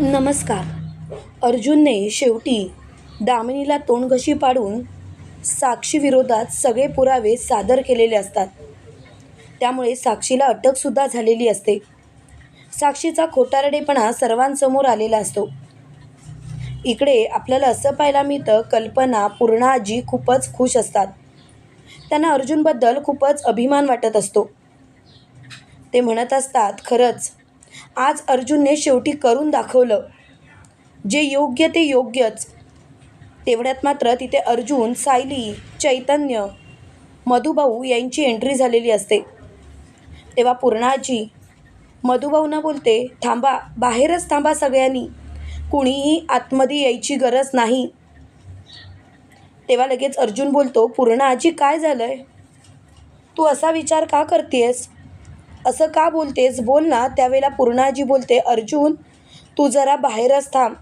नमस्कार. अर्जुनने शेवटी दामिनीला तोंडघशी पाडून साक्षीविरोधात सगळे पुरावे सादर केलेले असतात. त्यामुळे साक्षीला अटकसुद्धा झालेली असते. साक्षीचा खोटारडेपणा सर्वांसमोर आलेला असतो. इकडे आपल्याला असं पाहायला मिळतं कल्पना पूर्णा आजी खूपच खुश असतात. त्यांना अर्जुनबद्दल खूपच अभिमान वाटत असतो. ते म्हणत असतात खरंच आज अर्जुनने शेवटी करून दाखवलं. जे योग्य ते योग्यच. तेवढ्यात मात्र तिथे अर्जुन सायली चैतन्य मधुभाऊ यांची एंट्री झालेली असते. तेव्हा पूर्णाजी मधुभाऊंना बोलते थांबा बाहेरच थांबा सगळ्यांनी. कुणीही आतमध्ये यायची गरज नाही. तेव्हा लगेच अर्जुन बोलतो पूर्णाजी काय झालं आहे तू असा विचार का करतेस असं का बोलतेस? बोल ना. त्यावेळेला पूर्णाजी बोलते अर्जुन तू जरा बाहेरच थांब.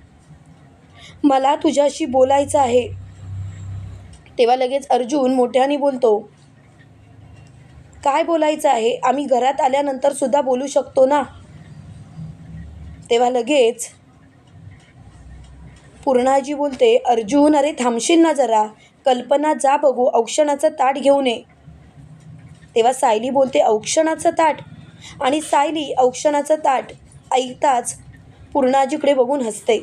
मला तुझ्याशी बोलायचं आहे. तेव्हा लगेच अर्जुन मोठ्याने बोलतो काय बोलायचं आहे? आम्ही घरात आल्यानंतर सुद्धा बोलू शकतो ना? तेव्हा लगेच पूर्णाजी बोलते अर्जुन अरे थांबशील ना जरा. कल्पना जा बघू औक्षणाचं ताट घेऊन ये. तेव्हा सायली बोलते औक्षणाचं ताट. आणि सायली औक्षणाचं ताट ऐकताच पूर्णाजीकडे बघून हसते.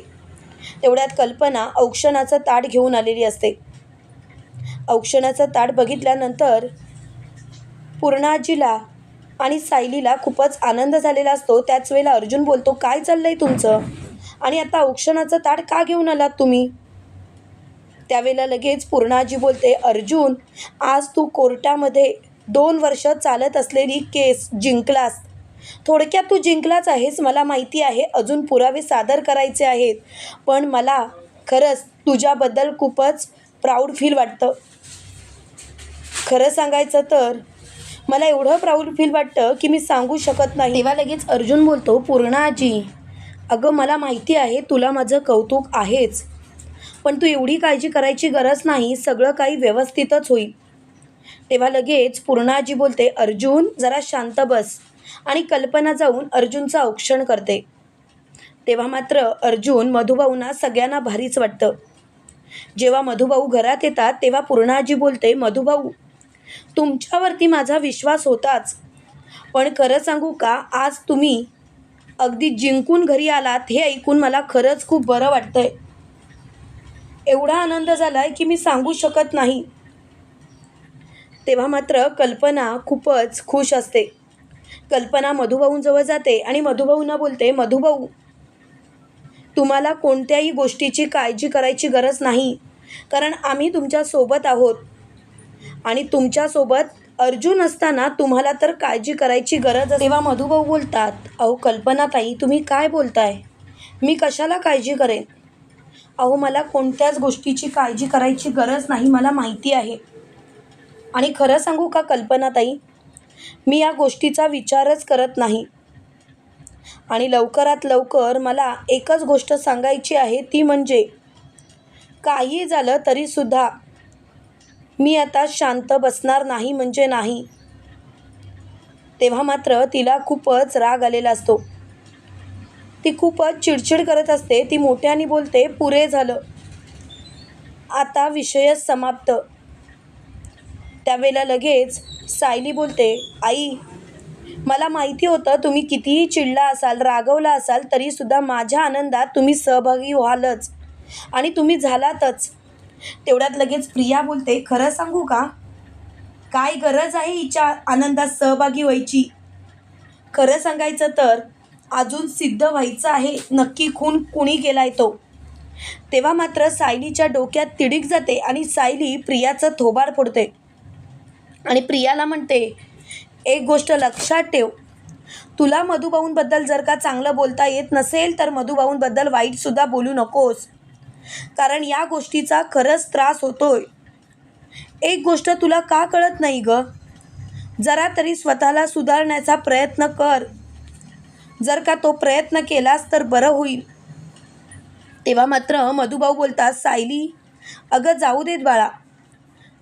तेवढ्यात कल्पना औक्षणाचं ताट घेऊन आलेली असते. औक्षणाचं ताट बघितल्यानंतर पूर्णाजीला आणि सायलीला खूपच आनंद झालेला असतो. त्याच वेळेला अर्जुन बोलतो काय चाललं आहे तुमचं? आणि आता औक्षणाचं ताट का घेऊन आलात तुम्ही? त्यावेळेला लगेच पूर्णाजी बोलते अर्जुन आज तू कोर्टामध्ये दोन वर्ष चालत असलेली केस जिंकलास. थोडक्यात तू जिंकलाच आहेस मला माहिती आहे अजून पुरावे सादर करायचे आहेत. पण मला खरंच तुझ्याबद्दल खूपच प्राऊड फील वाटतं. खरं सांगायचं तर मला एवढं प्राऊड फील वाटतं की मी सांगू शकत नाही. तेव्हा लगेच अर्जुन बोलतो पूर्णाजी अगं मला माहिती आहे तुला माझं कौतुक आहेच पण तू एवढी काळजी करायची गरज नाही सगळं काही व्यवस्थितच होईल. तेव्हा लगेच पूर्णाजी बोलते अर्जुन जरा शांत बस. आणि कल्पना जाऊन अर्जुनचं औक्षण करते. तेव्हा मात्र अर्जुन मधुभाऊंना सगळ्यांना भारीच वाटतं. जेव्हा मधुभाऊ घरात येतात तेव्हा पूर्णाजी बोलते मधुभाऊ तुमच्यावरती माझा विश्वास होताच. पण खरं सांगू का आज तुम्ही अगदी जिंकून घरी आलात हे ऐकून मला खरंच खूप बरं वाटतंय. एवढा आनंद झाला आहे की मी सांगू शकत नाही. तेव्हा मात्र कल्पना खूपच खुश असते. कल्पना मधुभाऊंजवळ जाते आणि मधुभाऊंना बोलते मधुभाऊ तुम्हाला कोणत्याही गोष्टीची काळजी करायची गरज नाही. कारण आम्ही तुमच्यासोबत आहोत. आणि तुमच्यासोबत अर्जुन असताना तुम्हाला तर काळजी करायची गरज तेव्हा मधुभाऊ बोलतात अहो कल्पनाताई तुम्ही काय बोलताय? मी कशाला काळजी करेन? अहो मला कोणत्याच गोष्टीची काळजी करायची गरज नाही मला माहिती आहे. आणि खरं सांगू का कल्पनाताई मी या गोष्टीचा विचारच करत नाही. आणि लवकरात लवकर मला एकच गोष्ट सांगायची आहे ती म्हणजे काही झालं तरीसुद्धा मी आता शांत बसणार नाही म्हणजे नाही. तेव्हा मात्र तिला खूपच राग आलेला असतो. ती खूपच चिडचिड करत असते ती मोठ्याने बोलते पुरे झालं. आता विषयच समाप्त. त्यावेळेला लगेच सायली बोलते आई मला माहिती होतं तुम्ही कितीही चिडला असाल रागवला असाल तरीसुद्धा माझ्या आनंदात तुम्ही सहभागी व्हालच आणि तुम्ही झालातच. तेवढ्यात लगेच प्रिया बोलते खरं सांगू का? काय गरज आहे हिच्या आनंदात सहभागी व्हायची? खरं सांगायचं तर अजून सिद्ध व्हायचं आहे नक्की खून कुणी केलाय तो? तेव्हा मात्र सायलीच्या डोक्यात तिडीक जाते आणि सायली प्रियाचं थोबाड फोडते. आणि प्रियाला म्हणते एक गोष्ट लक्षात ठेव. तुला मधुभाऊंबद्दल जर का चांगलं बोलता येत नसेल तर मधुभाऊंबद्दल वाईटसुद्धा बोलू नकोस. कारण या गोष्टीचा खरंच त्रास होतोय. एक गोष्ट तुला का कळत नाही ग? जरा तरी स्वतःला सुधारण्याचा प्रयत्न कर. जर का तो प्रयत्न केलास तर बरं होईल. तेव्हा मात्र मधुभाऊ बोलतात सायली अगं जाऊ देत बाळा.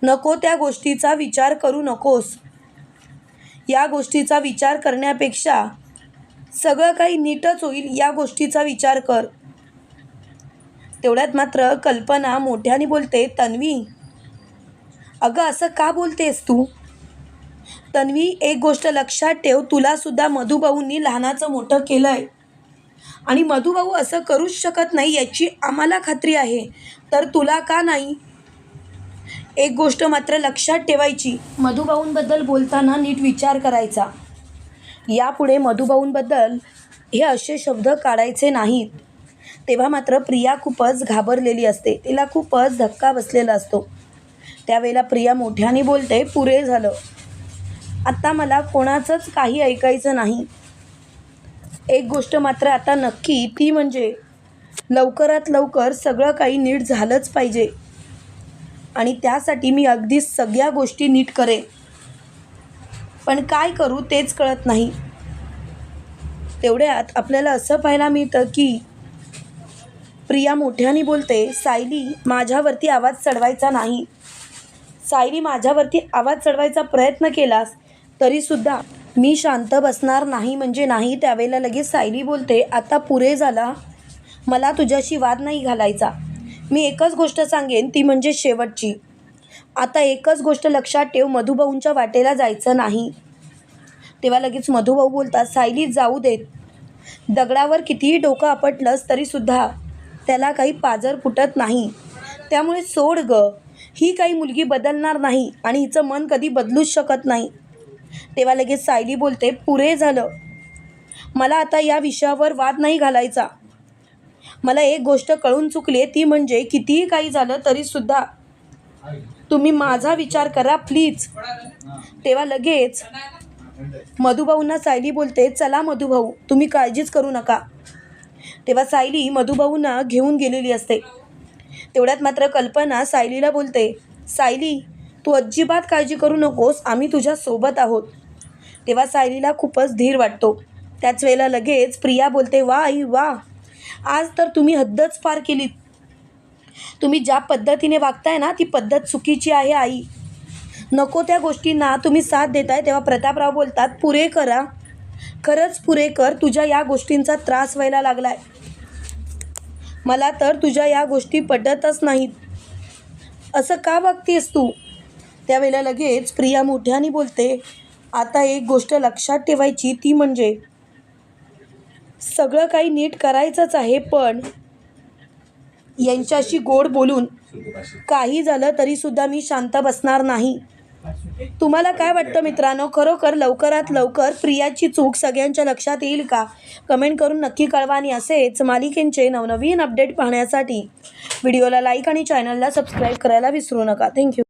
नको त्या गोष्टीचा विचार करू नकोस. या गोष्टीचा विचार करण्यापेक्षा सगळं काही नीटच होईल या गोष्टीचा विचार कर. तेवढ्यात मात्र कल्पना मोठ्याने बोलते तन्वी अगं असं का बोलतेस तू? तन्वी एक गोष्ट लक्षात ठेव तुलासुद्धा मधुभाऊंनी लहानाचं मोठं केलं आहे आणि मधुभाऊ असं करूच शकत नाही याची आम्हाला खात्री आहे. तर तुला का नाही? एक गोष्ट मात्र लक्षात ठेवायची. मधुभाऊंबद्दल बोलताना नीट विचार करायचा. यापुढे मधुभाऊंबद्दल हे असे शब्द काढायचे नाहीत. तेव्हा मात्र प्रिया खूपच घाबरलेली असते. तिला खूपच धक्का बसलेला असतो. त्यावेळेला प्रिया मोठ्याने बोलते पुरे झालं. आत्ता मला कोणाचंच काही ऐकायचं नाही. एक गोष्ट मात्र आता नक्की ती म्हणजे लवकरात लवकर सगळं काही नीट झालंच पाहिजे. आणि त्यासाठी मी अगदी सगळ्या गोष्टी नीट करेन. पण काय करू तेच कळत नाही. तेवढ्यात आपल्याला असं पाहायला मिळतं की प्रिया मोठ्याने बोलते सायली माझ्यावरती आवाज चढवायचा नाही. सायली माझ्यावरती आवाज चढवायचा प्रयत्न केलास तरीसुद्धा मी शांत बसणार नाही म्हणजे नाही त्यावेळेला लगेच सायली बोलते आता पुरे झाला. मला तुझ्याशी वाद नाही घालायचा. मी एकच गोष्ट सांगेन ती म्हणजे शेवटची. आता एकच गोष्ट लक्षात ठेव मधुभाऊंच्या वाटेला जायचं नाही. तेव्हा लगेच मधुभाऊ बोलतात सायली जाऊ देत. दगडावर कितीही डोकं आपटलंस तरीसुद्धा त्याला काही पाजर फुटत नाही. त्यामुळे सोड ग. ही काही मुलगी बदलणार नाही आणि हिचं मन कधी बदलूच शकत नाही. तेव्हा लगेच सायली बोलते पुरे झालं. मला आता या विषयावर वाद नाही घालायचा. मला एक गोष्ट कळून चुकली आहे ती म्हणजे कितीही काही झालं तरीसुद्धा तुम्ही माझा विचार करा प्लीज तेव्हा लगेच मधुभाऊंना सायली बोलते चला मधुभाऊ तुम्ही काळजीच करू नका. तेव्हा सायली मधुभाऊंना घेऊन गेलेली असते. तेवढ्यात मात्र कल्पना सायलीला बोलते सायली तू अजिबात काळजी करू नकोस आम्ही तुझ्या सोबत आहोत. तेव्हा सायलीला खूपच धीर वाटतो. त्याच वेळेला लगेच प्रिया बोलते वा आई वा आज तर तुम्ही हद्दच पार केलीत. तुम्ही ज्या पद्धतीने वागताय ना ती पद्धत चुकीची आहे आई. नको त्या गोष्टींना तुम्ही साथ देताय. तेव्हा प्रतापराव बोलतात पुरे करा. खरंच पुरे कर. तुझ्या या गोष्टींचा त्रास व्हायला लागलाय. मला तर तुझ्या या गोष्टी पटतच नाहीत. असं का वागतेस तू? त्यावेळेला लगेच प्रिया मोठ्याने बोलते आता एक गोष्ट लक्षात ठेवायची ती म्हणजे सगळं काही नीट करायचंच आहे पण यांच्याशी गोड बोलून काही झालं तरीसुद्धा मी शांत बसणार नाही. तुम्हाला काय वाटतं मित्रांनो? खरोखर लवकरात लवकर प्रियाची चूक सगळ्यांच्या लक्षात येईल का? कमेंट करून नक्की कळवा आणि असेच मालिकेंचे नवनवीन अपडेट पाहण्यासाठी व्हिडिओला लाईक आणि चॅनलला सबस्क्राईब करायला विसरू नका. थँक्यू.